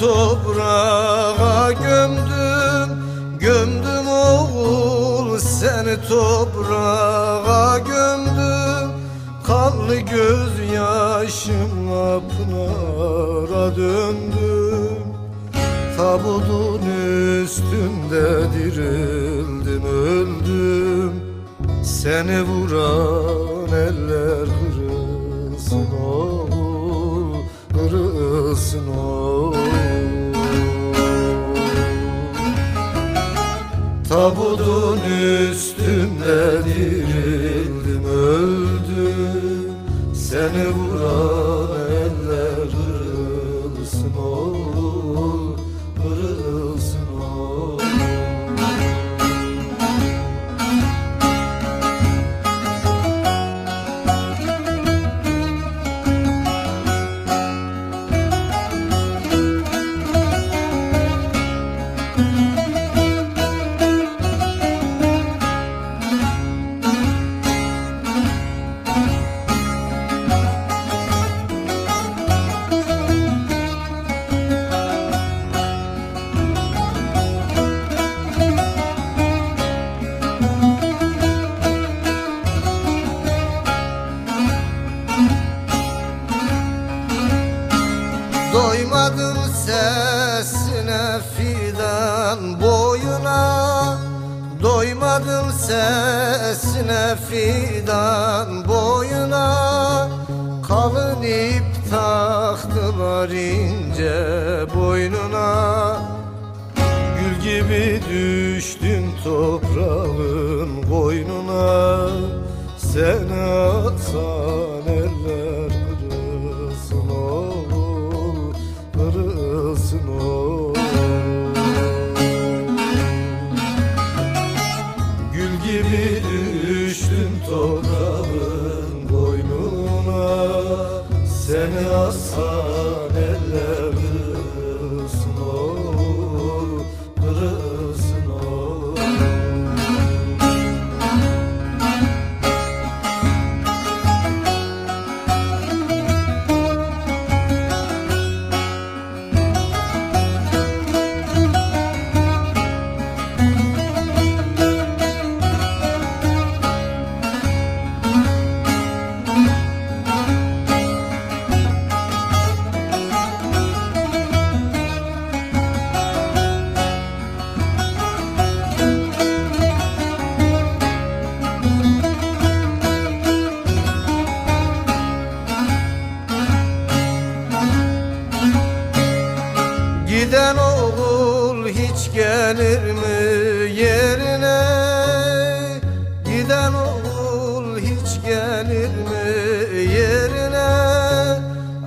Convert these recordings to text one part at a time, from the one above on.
toprağa gömdüm Gömdüm oğul seni toprağa gömdüm. Kanlı gözyaşımla pınara döndüm. Tabutun üstünde dirildim öldüm. Seni vuran eller kırılsın oğul Kırılsın oğul Tabutun üstünde dirildim öldüm. Seni vuran sesine fidan boyuna Doymadım sesine fidan boyuna. Kalın ip taktılar ince boynuna. Gül gibi düştün toprağın koynuna. Sen atsan Seni aslan eller hiç gelir mi yerine? Giden oğul hiç gelir mi yerine?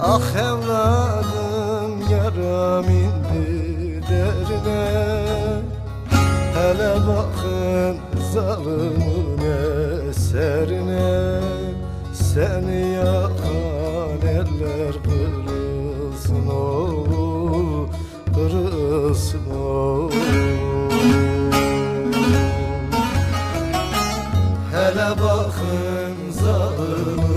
Ah evladım yaram indi derine Hele bakın zalimin eserine. Seni yakan eller kırılsın oğul Kırılsın oğul Hele bakın zalim